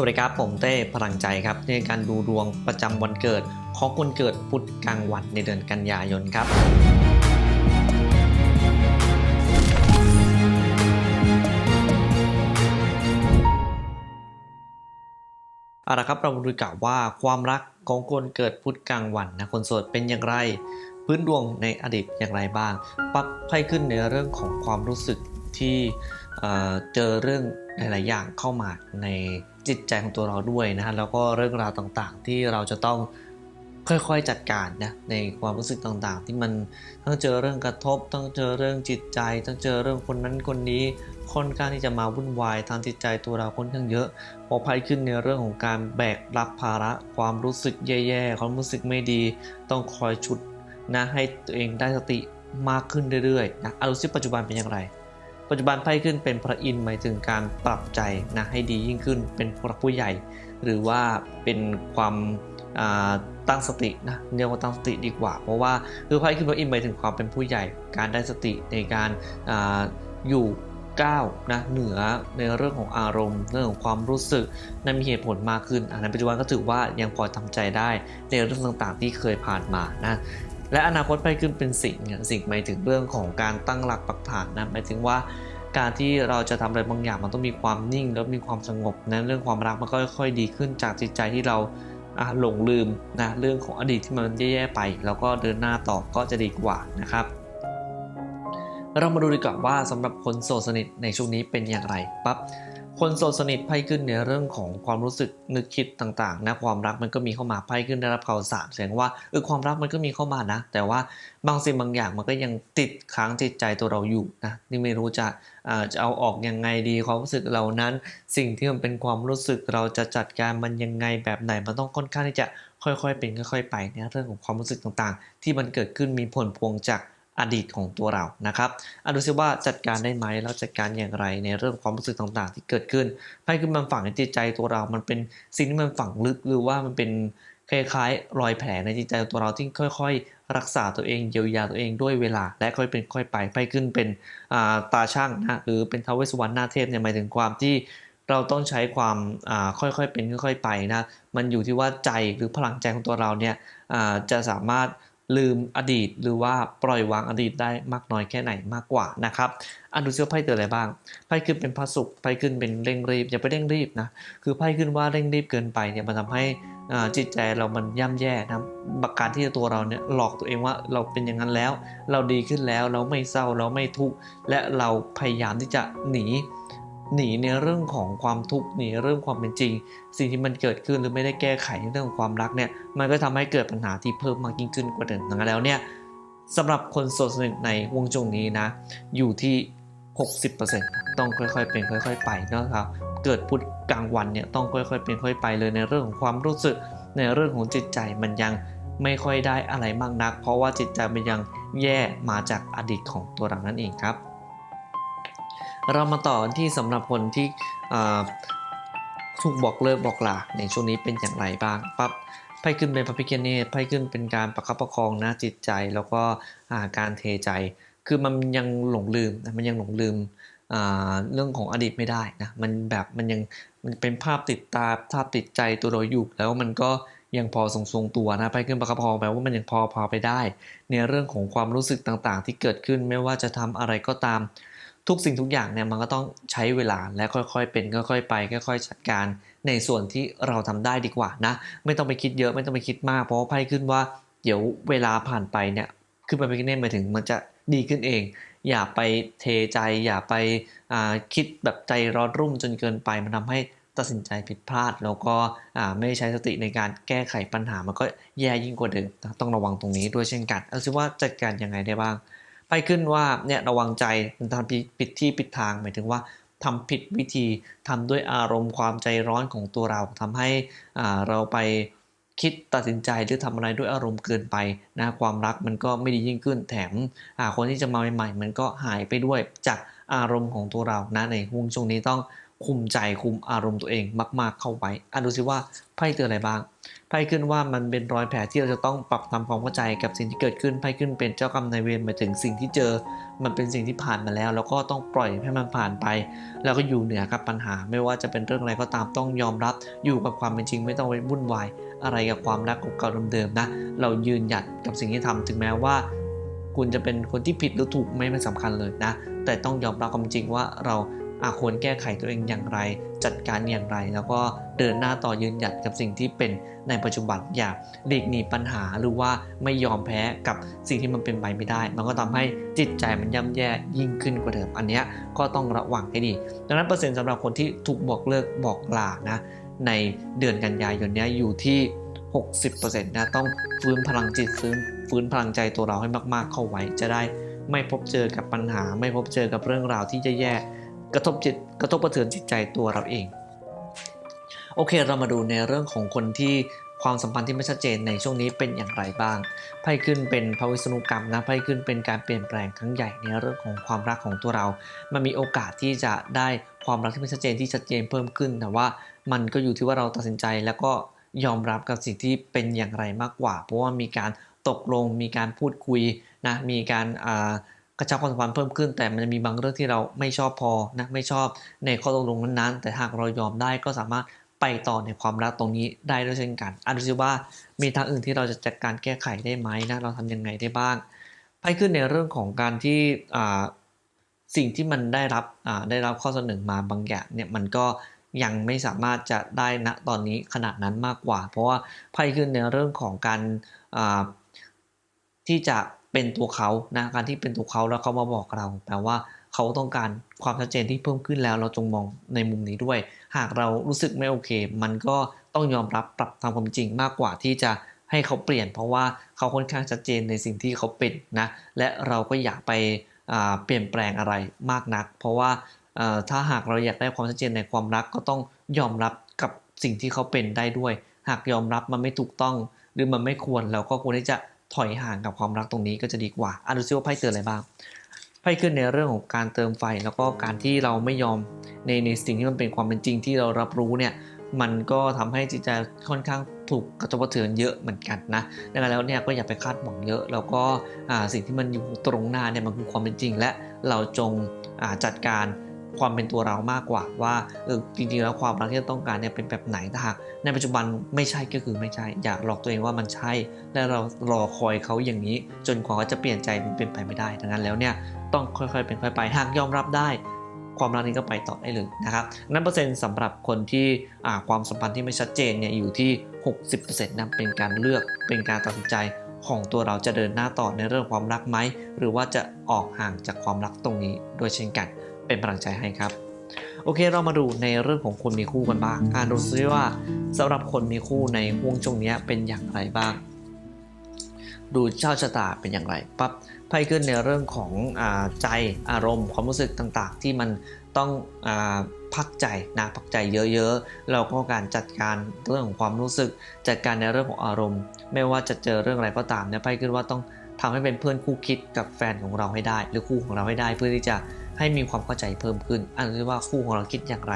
สวัสดีครับ ผมเต้พลังใจครับ ในการดูดวงประจำวันเกิด ของคนเกิดพุธกลางวันในเดือนกันยายนครับ เอาละครับเราดูกันว่าความรักของคนเกิดพุธกลางวันนะคนโสดเป็นอย่างไร พื้นดวงในอดีตอย่างไรบ้าง ปั๊บไพ่ขึ้นในเรื่องของความรู้สึกที่เเจอเรื่องหลาย ๆ อย่างเข้ามาใน จิตใจของตัวเราด้วยนะฮะแล้วก็เรื่องราวต่างๆ ที่เราจะต้องค่อยๆจัดการนะในความรู้สึกต่างๆ ที่มันต้องเจอเรื่องกระทบ ต้องเจอเรื่องจิตใจ ต้องเจอเรื่องคนนั้นคนนี้ค่อนข้างที่จะมาวุ่นวายทางจิตใจตัวเราค่อนข้างเยอะพอไพ่ขึ้นในเรื่องของการแบกรับภาระ ความรู้สึกแย่ๆความรู้สึกไม่ดี ต้องคอยฉุดนะให้ตัวเองได้สติมากขึ้นเรื่อยๆนะอารุซิปัจจุบันเป็นอย่างไร ปัจจุบันไพ่ขึ้นเป็นพระอินทร์หมายถึงการปรับใจนะให้ดียิ่งขึ้นเป็นพระผู้ใหญ่ หรือว่าเป็นความตั้งสตินะเรียกว่าตั้งสติดีกว่า เพราะว่าคือไพ่ขึ้นพระอินทร์หมายถึงความเป็นผู้ใหญ่ การได้สติในการออยู่ก้าวนะเหนือในเรื่องของอารมณ์ เรื่องของความรู้สึกนั้นมีเหตุผลมากขึ้นอันในปัจจุบันก็ถือว่ายังพอทำใจได้ในเรื่องต่างๆ ที่เคยผ่านมานะ และอนาคตไปขึ้นเป็นสิ่งเนี่ยสิ่งหมายถึงเรื่องของการตั้งหลักปักฐานนะหมายถึงว่าการที่เราจะทำอะไรบางอย่างมันต้องมีความนิ่งแล้วมีความสงบนะเรื่องความรักมันก็ค่อยๆดีขึ้นจากจิตใจที่เราหลงลืมนะเรื่องของอดีตที่มันแย่ๆไป แล้วก็เดินหน้าต่อก็จะดีกว่านะครับ เรามาดูดีกว่าว่าสำหรับคนโสดสนิทในช่วงนี้เป็นอย่างไรปั๊บ คนโสดสนิทไพ่ขึ้นในเรื่องของความรู้สึกนึกคิดต่างๆนะความรักมันก็มีเข้ามาไพ่ขึ้นได้รับข่าวสารแสดงว่าเออความรักมันก็มีเข้ามานะ แต่ว่าบางสิ่งบางอย่างมันก็ยังติดค้างจิตใจตัวเราอยู่นะนี่ไม่รู้จะอ่าจะเอาออกยังไงดีความรู้สึกเหล่านั้น สิ่งที่มันเป็นความรู้สึกเราจะจัดการมันยังไงแบบไหนมันต้องค่อนข้างที่จะค่อยๆเป็นค่อย ๆ ไปเนี่ยเรื่องของความรู้สึกต่างๆ ที่มันเกิดขึ้นมีผลพวงจาก อดีตของตัวเรานะครับอดูซิว่าจัดการได้ไหมแล้วจัดการอย่างไรในเรื่องความรู้สึกต่างๆ ที่เกิดขึ้นไพ่ขึ้นมันฝังในจิตใจตัวเรา มันเป็นสิ่งที่มันฝังลึกหรือว่ามันเป็นคล้ายๆรอยแผลในจิตใจตัวเราที่ค่อย ๆ รักษาตัวเองเยียวยาตัวเองด้วยเวลา และค่อยเป็นค่อยไปไพ่ขึ้นเป็นาตาช่างนะหรือเป็นทาวเวสวรรณหน้าเทพเนี่ยหมายถึงความที่เราต้องใช้ความาค่อยๆเป็นค่อย ๆ ไปนะมันอยู่ที่ว่าใจหรือพลังใจของตัวเราเนี่ยจะสามารถ ลืมอดีต หรือว่าปล่อยวางอดีตได้มากน้อยแค่ไหนมากกว่านะครับอันดูซิว่าไพ่เตือนอะไรบ้างไพ่ขึ้นเป็นพระศุกร์ไพ่ขึ้นเป็นเร่งรีบอย่าไปเร่งรีบนะคือไพ่ขึ้นว่าเร่งรีบเกินไปเนี่ยมันทำให้อ่าจิตใจเรามันย่ำแย่นะบักการที่ตัวเราเนี่ยหลอกตัวเองว่าเราเป็นอย่างนั้นแล้ว เราดีขึ้นแล้วเราไม่เศร้าเราไม่ทุกข์และเราพยายามที่จะหนี หนีในเรื่องของความทุกข์หนีเรื่องความเป็นจริง สิ่งที่มันเกิดขึ้นหรือไม่ได้แก้ไขในเรื่องของความรักเนี่ยมันก็ทำให้เกิดปัญหาที่เพิ่มมากยิ่งขึ้นกว่าเดิมดังนั้นแล้วเนี่ยสำหรับคนโสดสนิทในวงจงนี้นะ อยู่ที่ 60%ต้องค่อยๆ เป็นค่อย ๆ ไปนะครับเกิดพุธกลางวันเนี่ยต้องค่อยๆ เป็นค่อยไปเลยในเรื่องของความรู้สึกในเรื่องของจิตใจมันยังไม่ค่อยได้อะไรมากนัก เพราะว่าจิตใจมันยังแย่มาจากอดีตของตัวเรานั่นเองครับ เรามาต่อที่สำหรับคนที่ถูกบอกเลิกบอกลาในช่วงนี้เป็นอย่างไรบ้างปั๊บไพ่ขึ้นเป็นพระพิฆเนศไพ่ขึ้นเป็นการประคับประคองนะจิตใจแล้วก็การเทใจ คือมันยังหลงลืมมันยังหลงลืมเรื่องของอดีตไม่ได้นะมันแบบมันยังมันเป็นภาพติดตาภาพติดใจตัวเราอยู่แล้วมันก็ยังพอทรงทรงตัวนะไพ่ขึ้นประคับประคองแปลว่ามันยังพอพอไปได้ ในเรื่องของความรู้สึกต่างๆ ที่เกิดขึ้นไม่ว่าจะทำอะไรก็ตาม ทุกสิ่งทุกอย่างเนี่ยมันก็ต้องใช้เวลาและค่อยๆเป็นค่อยๆไปค่อยๆจัดการในส่วนที่เราทำได้ดีกว่านะ ไม่ต้องไปคิดเยอะไม่ต้องไปคิดมาก เพราะไพ่ขึ้นว่าเดี๋ยวเวลาผ่านไปเนี่ยคือมันเป็นแน่หมาถึงมันจะดีขึ้นเอง อย่าไปเทใจอย่าไปาคิดแบบใจร้อนรุ่มจนเกินไปมันทำให้ตัดสินใจผิดพลาด แล้วก็ไม่ใช้สติในการแก้ไขปัญหามันก็แย่ยิ่งกว่าเดิมต้องระวังตรงนี้ด้วยเช่นกันเอาซิว่าจัดการยังไงได้บ้าง ไปขึ้นว่าเนี่ยระวังใจมันทำผิดที่ผิดทางหมายถึงว่าทำผิดวิธีทำด้วยอารมณ์ความใจร้อนของตัวเราทำให้อ่าเราไปคิดตัดสินใจหรือทำอะไรด้วยอารมณ์เกินไปนะความรักมันก็ไม่ดียิ่งขึ้นแถมอ่าคนที่จะมาใหม่ๆมันก็หายไปด้วยจากอารมณ์ของตัวเรานะในห่วงช่วงนี้ต้อง คุมใจคุมอารมณ์ตัวเองมาก ๆ เข้าไว้อะดูสิว่าไพ่เตือนอะไรบ้างไพ่ขึ้นว่ามันเป็นรอยแผลที่เราจะต้องปรับทำความเข้าใจกับสิ่งที่เกิดขึ้นไพ่ขึ้นเป็นเจ้ากรรมนายเวรหมายถึงสิ่งที่เจอ มันเป็นสิ่งที่ผ่านมาแล้ว แล้วก็ต้องปล่อยให้มันผ่านไป แล้วก็อยู่เหนือกับปัญหา ไม่ว่าจะเป็นเรื่องอะไรก็ตามต้องยอมรับ อยู่กับความเป็นจริงไม่ต้องไปวุ่นวายอะไรกับความรักเก่าเดิมๆนะ เรายืนหยัดกับสิ่งที่ทำถึงแม้ว่า คุณจะเป็นคนที่ผิดหรือถูกไม่เป็นสำคัญเลยนะ แต่ต้องยอมรับความจริงว่าเรา ควรแก้ไขตัวเองอย่างไร จัดการอย่างไร แล้วก็เดินหน้าต่อยืนหยัดกับสิ่งที่เป็นในปัจจุบันอย่าหลีกหนีปัญหาหรือว่าไม่ยอมแพ้กับสิ่งที่มันเป็นไปไม่ได้ มันก็ทำให้จิตใจมันย่ำแย่ยิ่งขึ้นกว่าเดิมอันนี้ก็ต้องระวังให้ดี ดังนั้นเปอร์เซ็นต์สำหรับคนที่ถูกบอกเลิกบอกลานะในเดือนกันยายนนี้อยู่ที่ 60%นะต้องฟื้นพลังจิตฟื้นฟื้นพลังใจตัวเราให้มากๆเข้าไว้จะได้ไม่พบเจอกับปัญหา ไม่พบเจอกับเรื่องราวที่จะแย่ กระทบจิตกระทบกระเทือนจิตใจตัวเราเอง โอเคเรามาดูในเรื่องของคนที่ความสัมพันธ์ที่ไม่ชัดเจนในช่วงนี้เป็นอย่างไรบ้างไพ่ขึ้นเป็นพระวิษณุกรรมนะไพ่ขึ้นเป็นการเปลี่ยนแปลงครั้งใหญ่ในเรื่องของความรักของตัวเรา มันมีโอกาสที่จะได้ความรักที่ไม่ชัดเจนที่ชัดเจนเพิ่มขึ้น แต่ว่ามันก็อยู่ที่ว่าเราตัดสินใจแล้วก็ยอมรับกับสิ่งที่เป็นอย่างไรมากกว่า เพราะว่ามีการตกลงมีการพูดคุยนะมีการ กระชับความสัมพันธ์เพิ่มขึ้น แต่มันจะมีบางเรื่องที่เราไม่ชอบพอนะไม่ชอบในข้อตกลงนั้นๆ แต่หากเรายอมได้ก็สามารถไปต่อในความรักตรงนี้ได้ด้วยเช่นกันอันดูซิว่ามีทางอื่นที่เราจะจัดการแก้ไขได้ไหมนะเราทำยังไงได้บ้างไปขึ้นในเรื่องของการที่สิ่งที่มันได้รับได้รับข้อเสนอมาบางอย่างเนี่ยมันก็ยังไม่สามารถจะได้ณตอนนี้ขนาดนั้นมากกว่า เพราะว่าไพ่ขึ้นในเรื่องของการที่จะ เป็นตัวเขานะการที่เป็นตัวเขาแล้วเขามาบอกเราแปลว่าเขาต้องการความชัดเจนที่เพิ่มขึ้นแล้ว เราจงมองในมุมนี้ด้วย หากเรารู้สึกไม่โอเค มันก็ต้องยอมรับปรับตามความจริงมากกว่าที่จะให้เขาเปลี่ยน เพราะว่าเขาค่อนข้างชัดเจนในสิ่งที่เขาเป็นนะและเราก็อยากไปเปลี่ยนแปลงอะไรมากนัก เพราะว่าถ้าหากเราอยากได้ความชัดเจนในความรักก็ต้องยอมรับกับสิ่งที่เขาเป็นได้ด้วย หากยอมรับมันไม่ถูกต้อง หรือมันไม่ควรเราก็ควรที่จะ ถอยห่างกับความรักตรงนี้ก็จะดีกว่าอะดูซิว่าไพ่เตือนอะไรบ้างไพ่ขึ้นในเรื่องของการเติมไฟแล้วก็การที่เราไม่ยอมในในสิ่งที่มันเป็นความเป็นจริงที่เรารับรู้เนี่ยมันก็ทำให้จิตใจค่อนข้างถูกกระทบกระเทือนเยอะเหมือนกันนะดังนั้นแล้วเนี่ยก็อย่าไปคาดหวังเยอะ แล้วก็สิ่งที่มันอยู่ตรงหน้าเนี่ยมันคือความเป็นจริง และเราจงจัดการ ความเป็นตัวเรามากกว่าว่าเออจริงๆแล้วความรักที่ต้องการเนี่ยเป็นแบบไหนถ้าหากในปัจจุบันไม่ใช่ก็คือไม่ใช่ อยากหลอกตัวเองว่ามันใช่ และเรารอคอยเขาอย่างนี้ จนกว่าเขาจะเปลี่ยนใจมันเป็นไปไม่ได้ดังนั้นแล้วเนี่ยต้องค่อยๆเป็นค่อยไปหากยอมรับได้ความรักนี้ก็ไปต่อได้เลยนะครับ นั้นเปอร์เซ็นต์สำหรับคนที่ความสัมพันธ์ที่ไม่ชัดเจนเนี่ยอยู่ที่ 60%นะเป็นการเลือกเป็นการตัดสินใจของตัวเราจะเดินหน้าต่อในเรื่องความรักไหม หรือว่าจะออกห่างจากความรักตรงนี้โดยเช่นกัน เป็นกำลังใจให้ครับ โอเคเรามาดูในเรื่องของคนมีคู่กันบ้างการดูซิว่าสำหรับคนมีคู่ในห่วงช่วงนี้เป็นอย่างไรบ้าง ดูเจ้าชะตาเป็นอย่างไรปั๊บไพ่ขึ้นในเรื่องของอใจอารมณ์ ความรู้สึกต่างๆ ที่มันต้องอพักใจนะพักใจเยอะๆเราก็การจัดการเรื่องของความรู้สึก จัดการในเรื่องของอารมณ์ ไม่ว่าจะเจอเรื่องอะไรก็ตามเนี่ยไพ่ขึ้นว่าต้องทำให้เป็นเพื่อนคู่คิดกับแฟนของเราให้ได้ หรือคู่ของเราให้ได้เพื่อที่จะ ให้มีความเข้าใจเพิ่มขึ้น อันนี้ว่าคู่ของเราคิดอย่างไร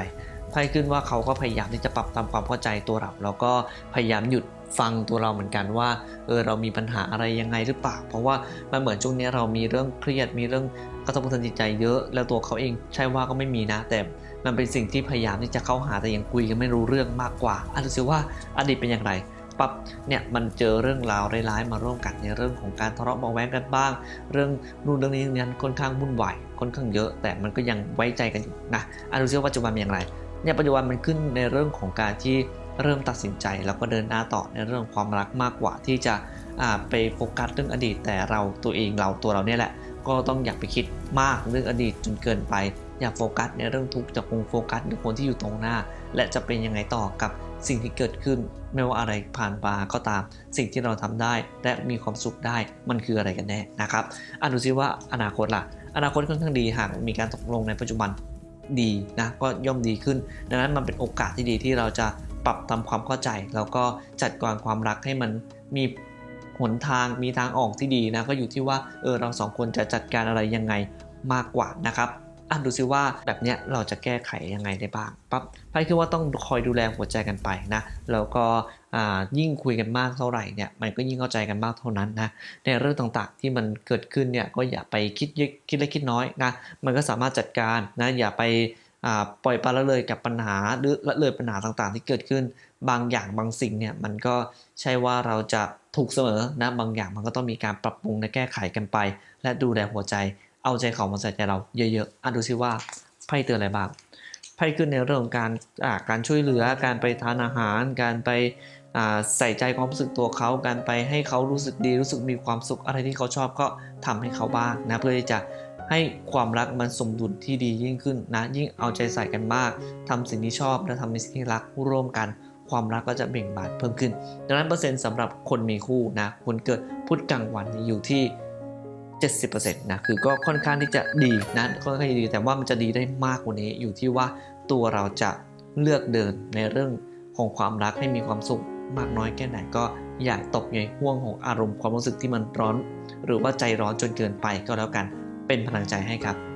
ไพ่ขึ้นว่าเขาก็พยายามที่จะปรับตามความเข้าใจตัวเรา แล้วก็พยายามหยุดฟังตัวเราเหมือนกันว่าเออเรามีปัญหาอะไรยังไงหรือเปล่า เพราะว่ามันเหมือนช่วงนี้เรามีเรื่องเครียดมีเรื่องกระทบกระเทือนจิตใจเยอะ แล้วตัวเขาเองใช่ว่าก็ไม่มีนะ แต่มันเป็นสิ่งที่พยายามที่จะเข้าหาแต่ยังคุยกันไม่รู้เรื่องมากกว่าอันนี้ว่าอดีตเป็นอย่างไร ปั๊บเนี่ยมันเจอเรื่องราวร้ายๆมาร่วมกันในเรื่องของการทะเลาะเบาแวงกันบ้าง เรื่องนู่นเรื่องนี้นั้นค่อนข้างวุ่นวายค่อนข้างเยอะ แต่มันก็ยังไว้ใจกันอยู่นะอนดูซิว่าปัจจุบันเป็นอย่างไรเนี่ยปัจจุบันมันขึ้นในเรื่องของการที่เริ่มตัดสินใจแล้วก็เดินหน้าต่อในเรื่องความรักมากกว่าที่จะไปโฟกัสเรื่องอดีต แต่เราตัวเองเราตัวเราเนี่ยแหละ ก็ต้องอย่าไปคิดมากเรื่องอดีตจนเกินไป อย่าโฟกัสในเรื่องทุกข์จะคงโฟกัสในคนที่อยู่ตรงหน้า และจะเป็นยังไงต่อกับสิ่งที่เกิดขึ้น ไม่ว่าอะไรผ่านมาก็ตาม สิ่งที่เราทำได้ และมีความสุขได้มันคืออะไรกันแน่นะครับอ่นดูซิว่าอนาคตล่ะ อนาคตค่อนข้างดีหากมีการตกลงในปัจจุบันดีนะก็ย่อมดีขึ้น ดังนั้นมันเป็นโอกาสที่ดีที่เราจะปรับทำความเข้าใจ แล้วก็จัดการความรักให้มันมีหนทางมีทางออกที่ดีนะก็อยู่ที่ว่าเออเราสองคนจะจัดการอะไรยังไงมากกว่านะครับ อะดูซิว่าแบบเนี้ยเราจะแก้ไขยังไงได้บ้างปั๊บไพ่คือว่าต้องคอยดูแลหัวใจกันไปนะแล้วก็อ่ายิ่งคุยกันมากเท่าไหร่เนี่ยมันก็ยิ่งเข้าใจกันมากเท่านั้นนะในเรื่องต่างๆที่มันเกิดขึ้นเนี่ยก็อย่าไปคิดเยอะคิดเล็กคิดน้อยนะมันก็สามารถจัดการนะอย่าไปอ่าปล่อยปละละเลยกับปัญหาหรือละเลยปัญหาต่างๆ ที่เกิดขึ้น บางอย่างบางสิ่งเนี่ยมันก็ใช่ว่าเราจะถูกเสมอนะบางอย่างมันก็ต้องมีการปรับปรุงและแก้ไขกันไป และดูแลหัวใจ เอาใจเขามาใส่ใจเราเยอะๆอะดูซิว่าไพ่เตือนอะไรบ้างไพ่ขึ้นในเรื่องของการอ่าการช่วยเหลือการไปทานอาหาร การไปอ่าใส่ใจความรู้สึกตัวเขา การไปให้เขารู้สึกดีรู้สึกมีความสุขอะไรที่เขาชอบก็ทำให้เขาบ้างนะเพื่อที่จะให้ความรักมันสมดุลที่ดียิ่งขึ้นนะยิ่งเอาใจใส่กันมากทำสิ่งที่ชอบและทำในสิ่งที่รักร่วมกัน ความรักก็จะเบ่งบานเพิ่มขึ้น ดังนั้นเปอร์เซ็นต์สำหรับคนมีคู่นะคนเกิดพุธกลางวันอยู่ที่ 70%นะคือก็ค่อนข้างที่จะดีนะค่อนข้างดีแต่ว่ามันจะดีได้มากกว่านี้อยู่ที่ว่าตัวเราจะเลือกเดินในเรื่องของความรักให้มีความสุขมากน้อยแค่ไหนก็อย่าตกในห่วงของอารมณ์ความรู้สึกที่มันร้อน หรือว่าใจร้อนจนเกินไปก็แล้วกันเป็นพลังใจให้ครับ